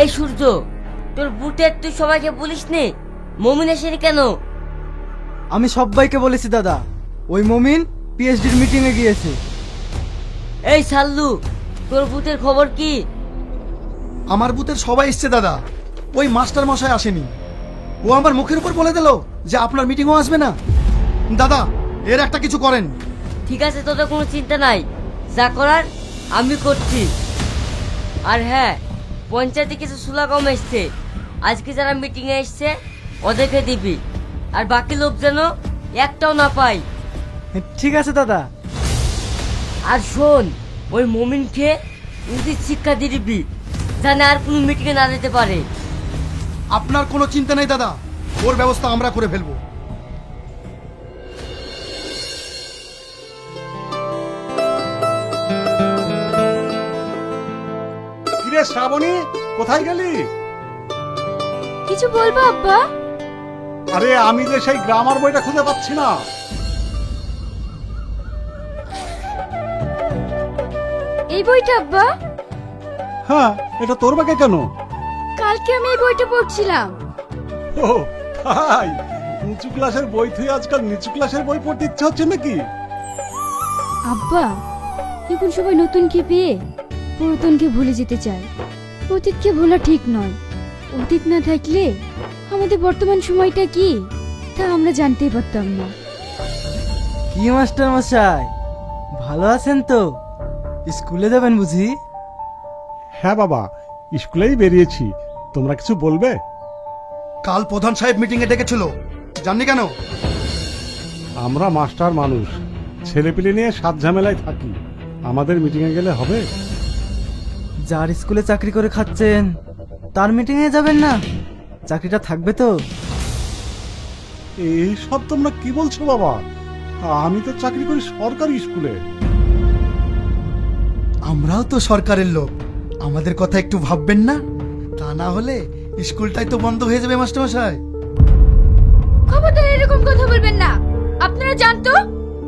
এই সূর্য তোর বুটের তুই সবাইকে বলিস নে। মমিন আসেনি কেন? আমি সবাইকে বলেছি দাদা ওই মমিন পিএইচডির মিটিং এ গিয়েছে। এই সাল্লু তোর বুটের খবর কি? আমার বুথের সবাই এসছে দাদা ওই মাস্টার মশাই আসেনি। ও আমার মুখের উপর বলে দিল যে আপনার মিটিংও আসবে না। দাদা এর একটা কিছু করেন। ঠিক আছে তোদের কোনো চিন্তা নাই। যা করার আমি করছি। আর হ্যাঁ পঞ্চায়েতে কিছু সুলা কম এসছে। আজকে যারা মিটিংয়ে এসছে ওদেরকে দিবি। আর বাকি লোক যেন একটাও না পাই ঠিক আছে দাদা। আর শোন ওই মমিনকে উচিত শিক্ষা দিয়ে দিবি জানে আর কোনো মিটিংয়ে না যেতে পারে। আপনার কোনো চিন্তা নেই দাদা। ওর ব্যবস্থা আমরা করে ফেলব। কিরে শ্রাবণী কোথায় গেলি? কিছু বলব আব্বা? আরে আমি যে সেই গ্রামার বইটা খুঁজে পাচ্ছি না। এই বইটা আব্বা? হ্যাঁ এটা তোর ব্যাগে কেন? কালকে আমি এই বইটা পড়ছিলাম। ও তাই? উঁচু ক্লাসের বই তুই আজকাল নিচু ক্লাসের বই পড়তে ইচ্ছে হচ্ছে নাকি? আব্বা এখন সবাই নতুনকে পেয়ে? পুরাতনকে ভুলে যেতে চায়। অতীতকে ভোলা ঠিক নয়। অতীত না থাকলে আমাদের বর্তমান সময়টা কি তা আমরা জানতেই পারতাম না। কি মাস্টার মশাই? ভালো আছেন তো? স্কুলে যাবেন বুঝি? হ্যাঁ বাবা স্কুলেই বেরিয়েছি। তোমরা কিছু বলবে? কাল প্রধান সাহেব মিটিং এ ডেকেছিল। জাননি কেন? আমরা মাস্টার মানুষ। ছেলেপিলে নিয়ে সাত ঝামেলায় থাকি। আমাদের মিটিংয়ে গেলে হবে? যার স্কুলে চাকরি করে খাচ্ছেন তার মিটিং এ যাবেন না। চাকরিটা থাকবে তো। এই সব তোমরা কি বলছো বাবা? আমি তো চাকরি করি সরকারি স্কুলে। আমরাও তো সরকারের লোক। আমাদের কথা একটু ভাববেন না? তা না হলে স্কুলটাই তো বন্ধ হয়ে যাবে মাস্টার মশাই খবরদার এরকম কথা বলবেন না। আপনারা জানতো?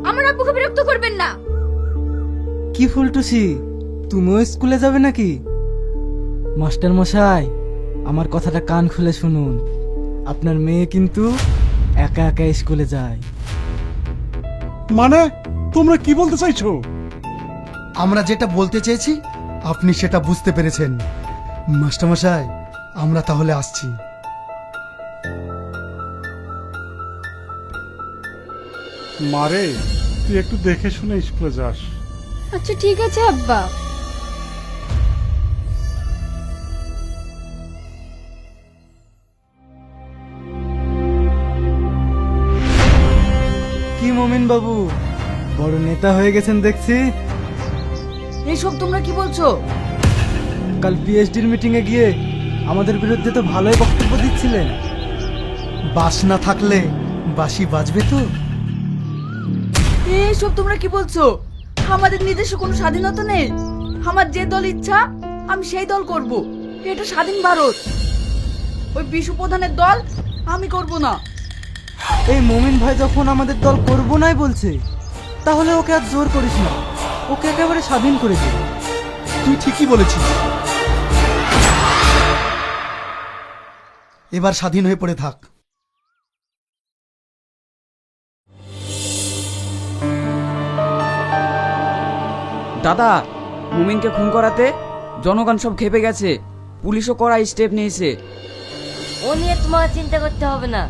আমার আব্বুকে বিরক্ত করবেন না। কি ফুলটুসি? তুমিও স্কুলে যাবে নাকি? মাস্টার মশাই আমার কথাটা কান খুলে শুনুন। আপনার মেয়ে কিন্তু একা একা স্কুলে যায়। মানে তোমরা কি বলতে চাইছো? আমরা যেটা বলতে চেয়েছি আপনি সেটা বুঝতে পেরেছেন। মাস্টার মশাই আমরা তাহলে আসছি। মারে তুই একটু দেখে শুনে স্কুলে যাস। আচ্ছা ঠিক আছে আব্বা। মমিন বাবু বড় নেতা হয়ে গেছেন দেখছি। এইসব তোমরা কি বলছো? কাল পিএইচডির মিটিং এ গিয়ে আমাদের বিরুদ্ধে তো ভালোই বক্তব্য দিচ্ছিলেন। বাস না থাকলে বাসি বাজবে তো? এসব তোমরা কি বলছো? আমাদের নিজস্ব কোনো স্বাধীনতা নেই। আমার যে দল ইচ্ছা আমি সেই দল করব। এটা স্বাধীন ভারত। ওই বিশু প্রধানের দল আমি করব না। এই মমিন ভাই যখন আমাদের দল করব নাই বলছে তাহলে ওকে আর জোর করিস না। ওকে একেবারে স্বাধীন করে দে। তুই ঠিকই বলেছিস। এবার স্বাধীন হয়ে পড়ে থাক। দাদা মুমিনকে খুন করাতে জনগণ সব খেপে গেছে। পুলিশও করা স্টেপ নিয়েছে। ও নিয়ে তোমাকে চিন্তা করতে হবে না।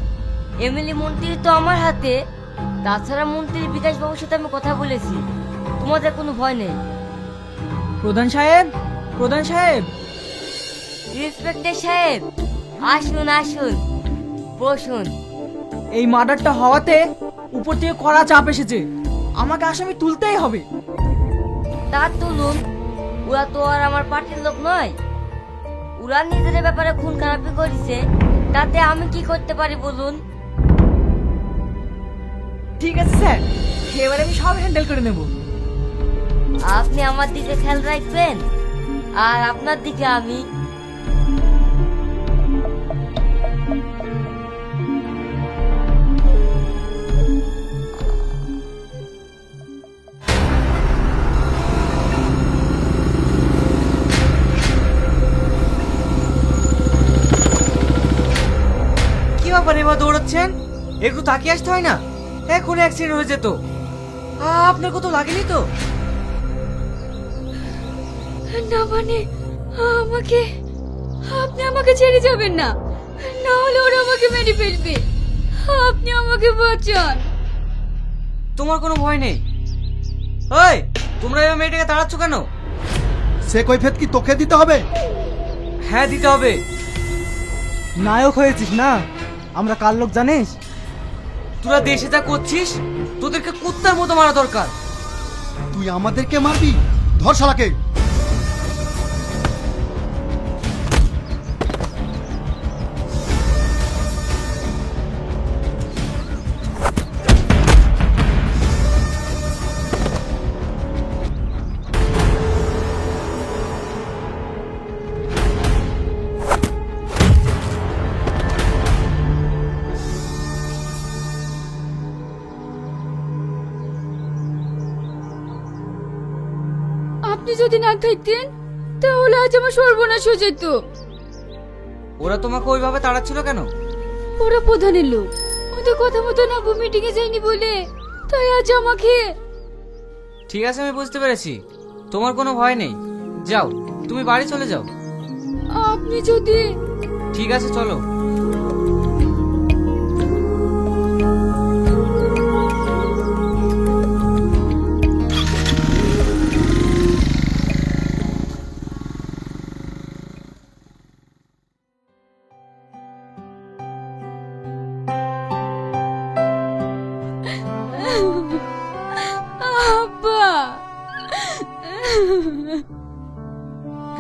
এমএলএ মন্ত্রী তো আমার হাতে। তাছাড়া মন্ত্রী বিকাশ বাবুর সাথে আমি কথা বলেছি। তোমাদের কোনো ভয় নেই। প্রধান সাহেব প্রধান সাহেব। ইন্সপেক্টর সাহেব আসুন আসুন বসুন। এই মার্ডারটা হওয়াতে উপর থেকে কড়া চাপ এসেছে। আমাকে আসামি তুলতেই হবে। তা তুলুন। ওরা তো আর আমার পার্টির লোক নয়। ওরা নিজেদের ব্যাপারে খুন খারাপি করেছে। তাতে আমি কি করতে পারি বলুন? ঠিক আছে স্যার। এবার আমি সব হ্যান্ডেল করে নেব। আপনি আমার দিকে খেয়াল রাখবেন আর আপনার দিকে আমি। কি ব্যাপারে বা দৌড়াচ্ছেন? একটু তাকিয়ে আসতে হয় না? এখন অ্যাক্সিডেন্ট হয়ে যেত। আপনার কত লাগেনি তো? না মানে আমাকে আপনি আমাকে ছেড়ে যাবেন না। না হলে ওরা আমাকে মেরে ফেলবে। আপনি আমাকে বাঁচান। তোমার কোনো ভয় নেই? ওই তোমরা এবার মেয়েটাকে তাড়াচ্ছ কেন? সে কৈফেত কি তোকে দিতে হবে? হ্যাঁ দিতে হবে। নায়ক হয়েছিস না? আমরা কার লোক জানিস? তোরা দেশে যা করছিস তোদেরকে কুত্তার মতো মারা দরকার। তুই আমাদেরকে মারবি? ধর শালাকে। যদি না থাকতেন তাহলে আজ আমার সর্বনাশ হয়ে যেত। ওরা তোমাকে ওইভাবে তাড়াচ্ছিল কেন? ওরা প্রধানের লোক। ওদের কথা মতো না মিটিং এ যায়নি বলে তাই আজ আমাকে ঠিক আছে আমি বুঝতে পেরেছি। তোমার কোনো ভয় নেই। যাও তুমি বাড়ি চলে যাও। আপনি যদি ঠিক আছে চলো।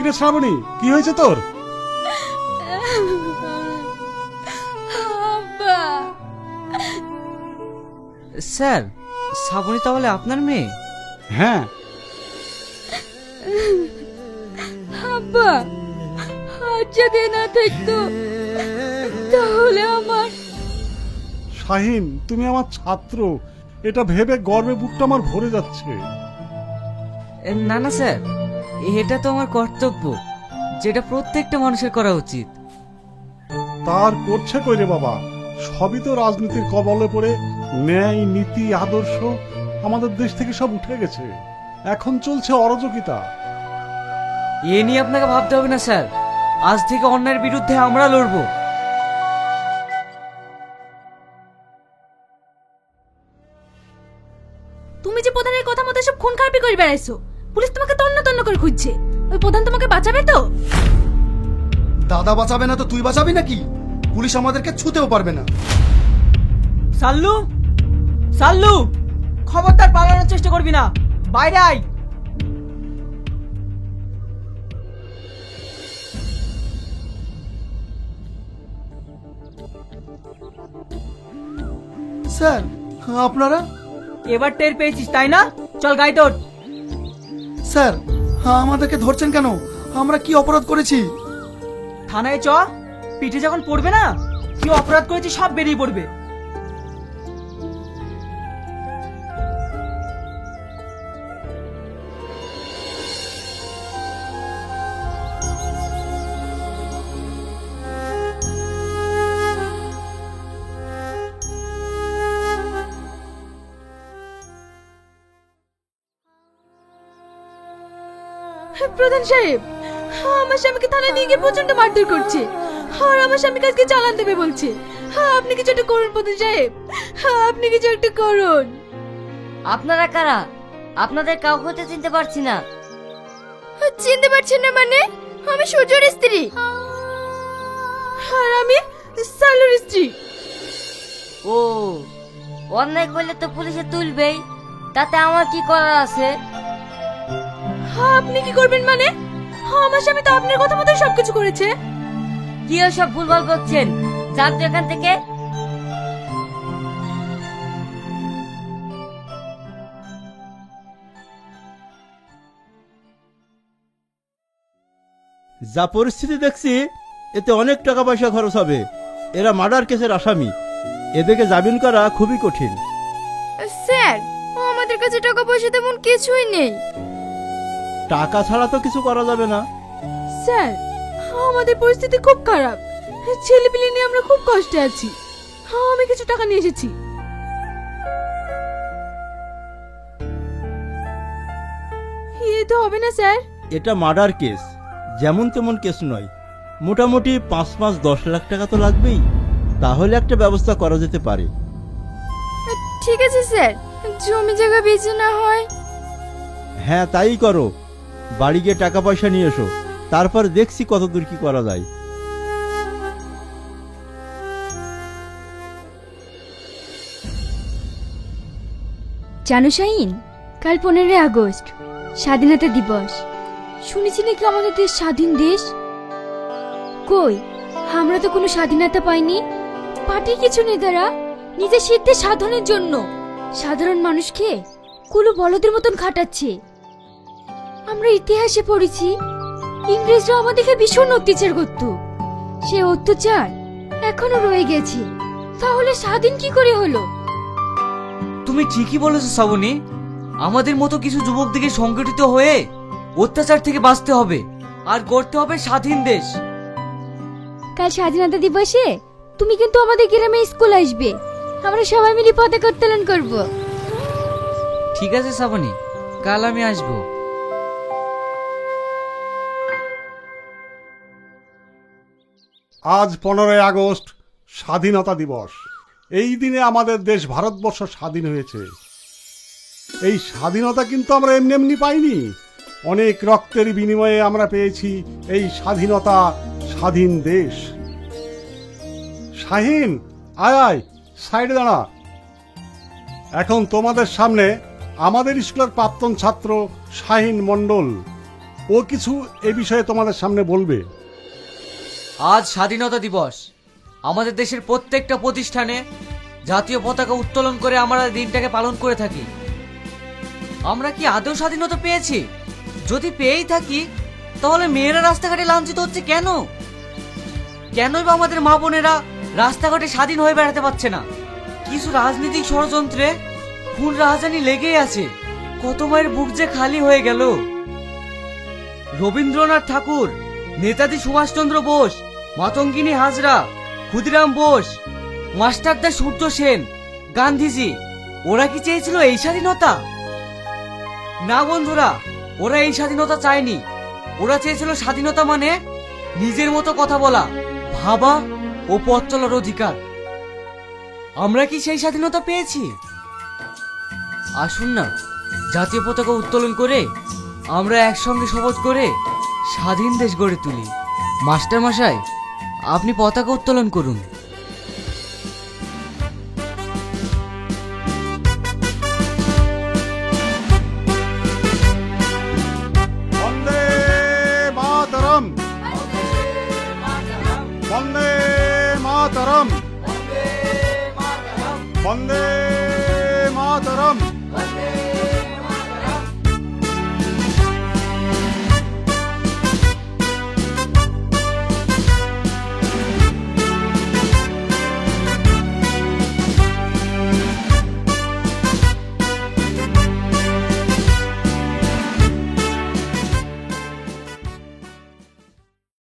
কিরে শ্রাবণী কি হয়েছে তোর? স্যার শ্রাবণী তাহলে আপনার মেয়ে? হ্যাঁ। আব্বা আজ যদি না থাকতো তাহলে আমার শাহিন তুমি আমার ছাত্র। এটা ভেবে গর্বে বুকটা আমার ভরে যাচ্ছে। না না স্যার। এটা তো আমার কর্তব্য যেটা প্রত্যেকটা মানুষের করা উচিত। তার করছে কই রে বাবা? সবই তো রাজনীতির কবলে পড়ে ন্যায় নীতি আদর্শ আমাদের দেশ থেকে সব উঠে গেছে। এখন চলছে অরাজকিতা। এ নিয়ে আপনাকে ভাবতে হবে না স্যার। আজ থেকে অন্যায়ের বিরুদ্ধে আমরা লড়বো। তুমি যে প্রধানের কথা মতো সব খুন খারাপি করে বেড়াইছো পুলিশ তোমাকে তন্ন করে খুঁজছে। ওই প্রধান তোমাকে বাঁচাবে তো? দাদা বাঁচাবে না তো তুই বাঁচাবি নাকি? পুলিশ আমাদেরকে ছুতেও পারবে না। সাল্লু? সাল্লু? খবরদার পালানোর চেষ্টা করবি না। বাইরে আয়। স্যার আপনারা? এবার টের পেয়েছিস তাই না? চল গাই তোর স্যার আমাদেরকে ধরছেন কেন? আমরা কি অপরাধ করেছি? থানায় চ, পিঠে যখন পড়বে না, কি অপরাধ করেছি সব বেরিয়ে পড়বে। প্রধান সাহেব? আমার স্বামীকে থানায় নিয়ে গিয়ে প্রচণ্ড মারধর করছে। আর আমার স্বামী কাজকে চালান দেবে বলছে। আপনি কিছু একটা করুন প্রধান সাহেব। আপনি কিছু একটা করুন। আপনারা কারা? আপনাদের কাউকে তো চিনতে পারছি না। চিনতে পারছেন না মানে? আমি সূর্যর স্ত্রী। আর আমি সালুর স্ত্রী। ও অন্যায় করলে তো পুলিশে তুলবেই। তাতে আমার কি করার আছে? আপনি কি করবেন মানে? আমার স্বামী তো আপনার কথা মতো সবকিছু করেছে। কি সব ভুলভাল করছেন? যান তো এখান থেকে। যা পরিস্থিতি দেখছি এতে অনেক টাকা পয়সা খরচ হবে। এরা মার্ডার কেসের আসামি। এদেরকে জামিন করা খুবই কঠিন। স্যার আমাদের কাছে টাকা পয়সা তেমন কিছুই নেই। টাকা ছাড়া তো কিছু করা যাবে না। স্যার আমাদের পরিস্থিতি খুব খারাপ। ছেলেপিলে নিয়ে আমরা খুব কষ্টে আছি। হ্যাঁ আমি কিছু টাকা নিয়ে এসেছি। এতে হবে না স্যার। এটা মার্ডার কেস। যেমন তেমন কেস নয়। মোটামুটি পাঁচ পাঁচ দশ লাখ টাকা তো লাগবেই। তাহলে একটা ব্যবস্থা করা যেতে পারে। ঠিক আছে স্যার। জমি জায়গা বেঁচে না হয়। হ্যাঁ তাই করো। বাড়ি গিয়ে টাকা পয়সা নিয়ে এসো। তারপর দেখছি কত দূর কি করা যায়। জানো শাহিন, কাল পনেরোই আগস্ট, স্বাধীনতা দিবস। শুনেছি নাকি আমাদের দেশ স্বাধীন দেশ? কই, আমরা তো কোনো স্বাধীনতা পাইনি। পার্টির কিছু নেতারা নিজের সিদ্ধে সাধনের জন্য। সাধারণ মানুষকে কুলু বলদের মতন খাটাচ্ছে। আমরা ইতিহাসে পড়েছি ইংরেজরা আমাদেরকে ভীষণ অত্যাচার করত। সে অত্যাচার এখনও রয়ে গেছে। তাহলে স্বাধীন কি করে হলো? তুমি ঠিকই বলেছ শ্রাবণী। আমাদের মতো কিছু যুবক দিকে সংগঠিত হয়ে অত্যাচার থেকে বাঁচতে হবে আর গড়তে হবে স্বাধীন দেশ। কাল স্বাধীনতা দিবসে তুমি কিন্তু আমাদের গ্রামে স্কুল আসবে। আমরা সবাই মিলে পতাকা উত্তোলন করব। ঠিক আছে শ্রাবণী। কাল আমি আসব। আজ পনেরোই আগস্ট, স্বাধীনতা দিবস। এই দিনে আমাদের দেশ ভারতবর্ষ স্বাধীন হয়েছে। এই স্বাধীনতা কিন্তু আমরা এমনি এমনি পাইনি। অনেক রক্তের বিনিময়ে আমরা পেয়েছি এই স্বাধীনতা স্বাধীন দেশ। শাহিন, আয় আয়, সাইডে দাঁড়া। এখন তোমাদের সামনে আমাদের স্কুলের প্রাক্তন ছাত্র শাহিন মণ্ডল। ও কিছু এ বিষয়ে তোমাদের সামনে বলবে। আজ স্বাধীনতা দিবস। আমাদের দেশের প্রত্যেকটা প্রতিষ্ঠানে জাতীয় পতাকা উত্তোলন করে আমরা দিনটাকে পালন করে থাকি। আমরা কি আদৌ স্বাধীনতা পেয়েছি? যদি পেয়েই থাকি, তাহলে মেয়েরা রাস্তাঘাটে লাঞ্ছিত হচ্ছে কেন? কেনই বা আমাদের মা বোনেরা রাস্তাঘাটে স্বাধীন হয়ে বেড়াতে পারছে না? কিছু রাজনৈতিক ষড়যন্ত্রে খুন রাহাজানি লেগেই আছে। কত মায়ের বুক যে খালি হয়ে গেল। রবীন্দ্রনাথ ঠাকুর নেতাজি সুভাষচন্দ্র বোস, মাতঙ্গিনী হাজরা, ক্ষুদিরাম বোস, মাস্টারদা সূর্য সেন, গান্ধীজি, ওরা কি চেয়েছিল এই স্বাধীনতা? না বন্ধুরা, ওরা এই স্বাধীনতা চায়নি। ওরা চেয়েছিল স্বাধীনতা মানে নিজের মতো কথা বলা, ভাবা ও পথ চলার অধিকার। আমরা কি সেই স্বাধীনতা পেয়েছি? আসুন না, জাতীয় পতাকা উত্তোলন করে আমরা একসঙ্গে শপথ করে স্বাধীন দেশ গড়ে তুলি। মাস্টার মশাই আপনি পতাকা উত্তোলন করুন। বন্দে